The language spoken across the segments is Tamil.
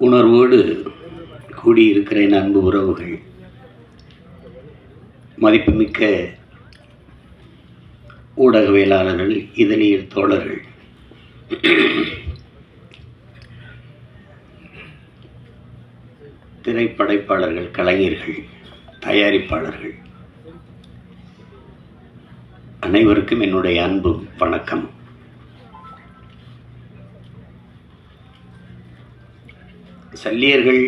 உணர்வோடு கூடியிருக்கிற என் அன்பு உறவுகள் மதிப்புமிக்க ஊடகவியலாளர்கள் இதழியல் தோழர்கள் திரைப்படைப்பாளர்கள் கலைஞர்கள் தயாரிப்பாளர்கள் அனைவருக்கும் என்னுடைய அன்பும் வணக்கம் சல்லியர்கள்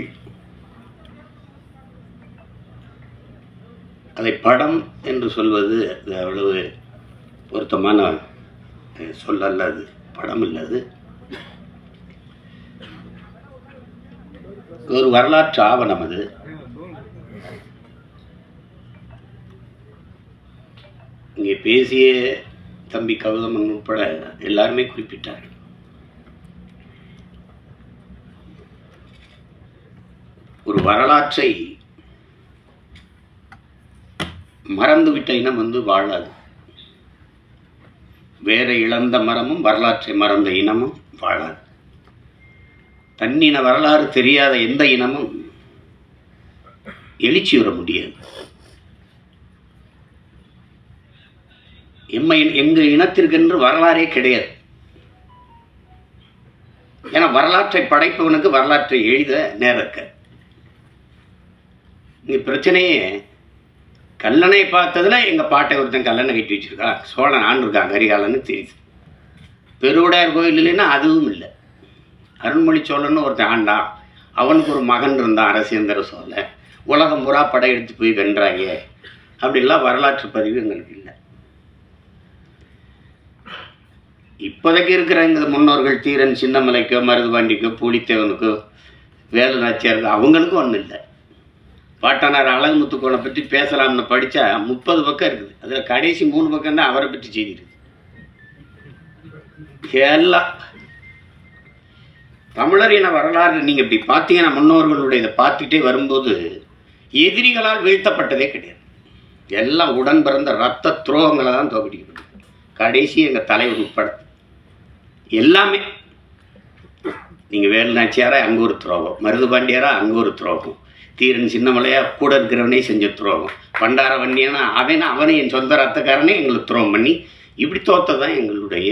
அதை படம் என்று சொல்வது அது அவ்வளவு பொருத்தமான சொல்லல்ல அது படம் இல்லது. ஒரு வரலாற்று ஆவணம் அது. இங்கே பேசிய தம்பி கவுதமன் உட்பட எல்லாருமே குறிப்பிட்டார்கள் ஒரு வரலாற்றை மறந்துவிட்ட இனம் வந்து வாழாது. வேற இழந்த மரமும் வரலாற்றை மறந்த இனமும் வாழாது. தன்னின வரலாறு தெரியாத எந்த இனமும் எழுச்சி வர முடியாது. எம்மை எங்கள் இனத்திற்கென்று வரலாறே கிடையாது. ஏன்னா வரலாற்றை படைப்பவனுக்கு வரலாற்றை எழுத நேரம் பிரச்சனையே. கல்லணை பார்த்ததுல எங்கள் பாட்டை ஒருத்தன் கல்லணை கட்டி வச்சுருக்கா? சோழன் ஆண்டிருக்கான் கரிகாலன்னு தெரியுது. பெருவுடையார் கோயில் இல்லைன்னா அதுவும் இல்லை. அருண்மொழி சோழன் ஒருத்தன் ஆண்டான் அவனுக்கு ஒரு மகன் இருந்தான் அரசேந்திர சோழன் உலகம் புறா படையெடுத்து போய் வென்றாங்க அப்படிலாம் வரலாற்று பதிவு எங்களுக்கு இல்லை. இப்போதைக்கு இருக்கிற எங்கள் முன்னோர்கள் தீரன் சின்னமலைக்கோ மருதுபாண்டிக்கோ பூலித்தேவனுக்கோ வேலு நாச்சியாருக்கோ அவங்களுக்கும் ஒன்றும் இல்லை. பாட்டனார் அழகுமுத்துக்கோனை பற்றி பேசலாம்னு படித்தா முப்பது பக்கம் இருக்குது. அதில் கடைசி மூணு பக்கம் தான் அவரை பற்றி செய்தி இருக்குது எல்லாம் தமிழரின வரலாறு நீங்கள் இப்படி பார்த்தீங்கன்னா முன்னோர்களுடைய இதை பார்த்துட்டே வரும்போது எதிரிகளால் வீழ்த்தப்பட்டதே கிடையாது. எல்லாம் உடன் பிறந்த ரத்த துரோகங்களை தான் தோக்கடிக்கப்படும் கடைசி எங்கள் தலைவர் உட்பட. எல்லாமே. நீங்கள் வேலுநாச்சியாரா அங்கே ஒரு துரோகம். மருதுபாண்டியாரா அங்கே ஒரு துரோகம். தீரன் சின்னமலையா கூட இருக்கிறவனே செஞ்ச துரோகம். பண்டார வண்டியனா அவன் அவனை என் சொந்த ரத்தக்காரனே எங்களுக்கு துரோகம் பண்ணி இப்படி தோத்ததான் எங்களுடைய.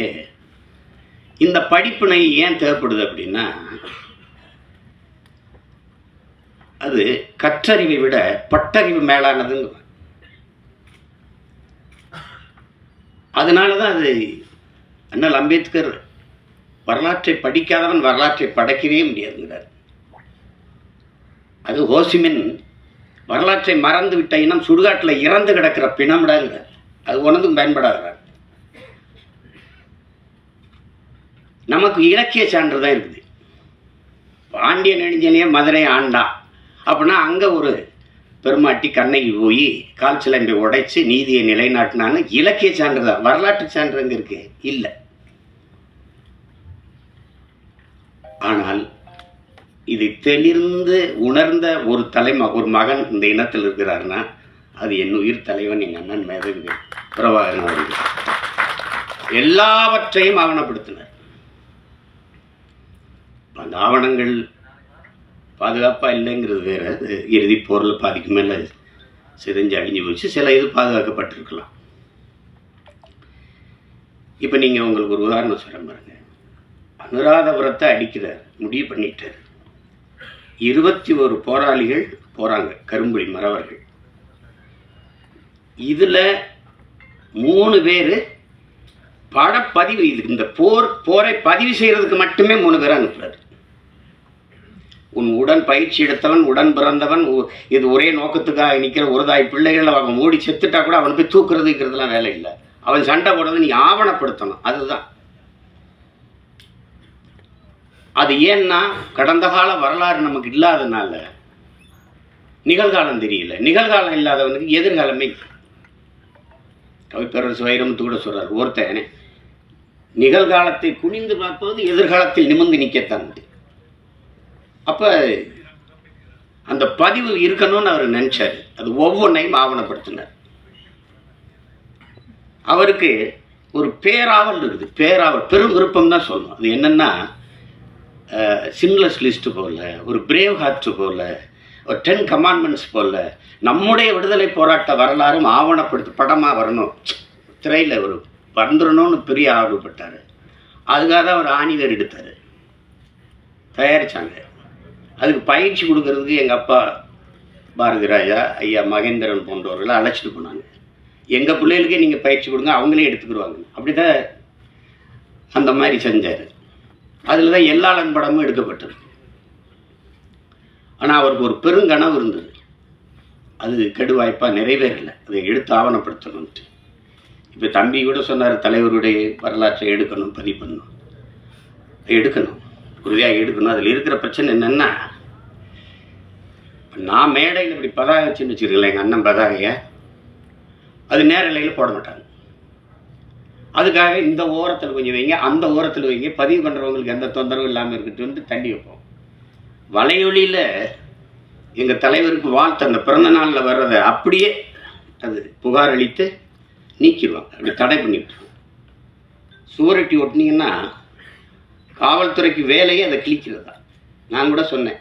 இந்த படிப்பினை ஏன் தேவைப்படுது அப்படின்னா அது கற்றறிவை விட பட்டறிவு மேலானதுங்க. அதனால தான் அது அண்ணல் அம்பேத்கர் வரலாற்றை படிக்காதவன் வரலாற்றை படைக்கவே முடியாதுங்கிறார். அது ஹோசிமின் வரலாற்றை மறந்து விட்ட இனம் சுடுகாட்டில் இறந்து கிடக்கிற பிணம்டாங்கிறார் அது ஒன்றுக்கும் பயன்படாத நமக்கு இலக்கிய சான்று தான் இருக்குது. பாண்டிய நெடுஞ்சனையே மதுரை ஆண்டான் அப்படின்னா அங்கே ஒரு பெருமாட்டி கண்ணகி போய் கால் சிலம்பை உடைச்சி நீதியை நிலைநாட்டினான்னு இலக்கிய சான்று தான். வரலாற்று சான்று அங்கே இருக்கு? இல்லை. ஆனால் இது தெளிர்ந்து உணர்ந்த ஒரு தலைம ஒரு மகன் இந்த இனத்தில் இருக்கிறாருன்னா அது என் உயிர் தலைவன் எங்கள் அண்ணன் மேதவி பிரபாகரன் அவர்கள். எல்லாவற்றையும் ஆவணப்படுத்தினார். அந்த ஆவணங்கள் பாதுகாப்பாக இல்லைங்கிறது வேற. இறுதி போரில் பாதிக்கு மேலே சிதைஞ்சு அழிஞ்சு போச்சு. சில இது பாதுகாக்கப்பட்டிருக்கலாம். இப்போ நீங்கள் உங்களுக்கு ஒரு உதாரணம் சொல்கிறேன் பாருங்க. அனுராதபுரத்தை அடிக்கிறார் முடிவு பண்ணிட்டார். இருபத்தி ஒரு போராளிகள் போகிறாங்க கரும்புலி மறவர்கள். இதில் மூணு பேர் படப்பதிவு இது இந்த போர் போரை பதிவு செய்கிறதுக்கு மட்டுமே மூணு பேர் அனுப்புறாரு உன் உடன் பயிற்சி எடுத்தவன் உடன் பிறந்தவன் இது ஒரே நோக்கத்துக்காக நிற்கிற ஒருதாய் பிள்ளைகள் அவன் மூடி செத்துட்டா கூட அவனை போய் தூக்குறதுங்கிறதுலாம் வேலை இல்லை. அவன் சண்டை போடுறது நீ ஆவணப்படுத்தணும். அதுதான். அது ஏன்னா கடந்த கால வரலாறு நமக்கு இல்லாதனால நிகழ்காலம் தெரியல. நிகழ்காலம் இல்லாதவனுக்கு எதிர்காலமே இல்லை. கவிப்பேரரசு வைரமுத்து கூட சொல்கிறார் ஒருத்தன் நிகழ்காலத்தை குனிந்து பார்ப்பது எதிர்காலத்தில் நிமிர்ந்து நிற்கத்தான் அப்போ அந்த பதிவு இருக்கணும்னு அவர் நினச்சார். அது ஒவ்வொன்றையும் ஆவணப்படுத்தினார். அவருக்கு ஒரு பேராவல் இருக்குது. பேராவல் பெரும் விருப்பம் தான் சொல்லணும். அது என்னென்னா சின்லஸ் லிஸ்ட்டு போல ஒரு பிரேவ் ஹார்ட் போல ஒரு டென் கமாண்ட்மெண்ட்ஸ் போல நம்முடைய விடுதலை போராட்ட வரலாறும் ஆவணப்படுத்தி படமாக வரணும். திரையில் ஒரு வந்துடணும்னு பெரிய ஆர்வப்பட்டார் அதுக்காக தான் அவர் ஆணிவேர் எடுத்தார். தயாரித்தாங்க அதுக்கு பயிற்சி கொடுக்கறதுக்கு எங்கள் அப்பா பாரதி ராஜா ஐயா மகேந்திரன் போன்றவர்களை அழைச்சிட்டு போனாங்க. எங்கள் பிள்ளைகளுக்கே நீங்கள் பயிற்சி கொடுங்க அவங்களே எடுத்துக்கிடுவாங்க அப்படி தான் அந்த மாதிரி செஞ்சார். அதில் தான் எல்லாளன் படமும் எடுக்கப்பட்டது. ஆனால் அவருக்கு ஒரு பெருங்கனவு இருந்தது. அது கெடுவாய்ப்பாக நிறைவேறலை. அதை எடுத்து ஆவணப்படுத்தணும்ட்டு. இப்போ தம்பி கூட சொன்னார் தலைவருடைய வரலாற்றை எடுக்கணும் பதிவு பண்ணணும். எடுக்கணும். உறுதியாக எடுக்கணும். அதில் இருக்கிற பிரச்சனை என்னென்னா நான் மேடையில் இப்படி பதாகை வச்சுன்னு வச்சுருக்கல எங்கள் அண்ணன் பதாகையை அது நேரலையில் போட மாட்டாங்க. அதுக்காக இந்த ஓரத்தில் கொஞ்சம் வைங்க அந்த ஓரத்தில் வைங்க. பதிவு பண்ணுறவங்களுக்கு எந்த தொந்தரவும் இல்லாமல் இருக்கட்டும்னு தள்ளி வைப்போம். வலையொலியில் எங்கள் தலைவருக்கு வாழ்த்து அந்த பிறந்த நாளில் வர்றதை அப்படியே அது புகார் அளித்து நீக்கிடுவாங்க. அப்படி தடை பண்ணிவிட்டுருவோம் சுவரொட்டி ஒட்டினீங்கன்னா காவல்துறைக்கு வேலையே அதை கிழிக்கிறது? தான் நான் கூட சொன்னேன்.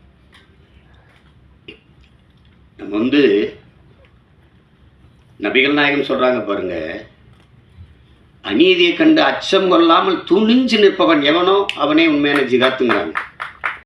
வந்து நபிகள் நாயகம் சொல்றாங்க பாருங்க அநீதியை கண்டு அச்சம் கொள்ளாமல் துணிஞ்சு நிற்பவன் எவனோ? அவனே உண்மையான ஜிகாத்துங்கிறாங்க.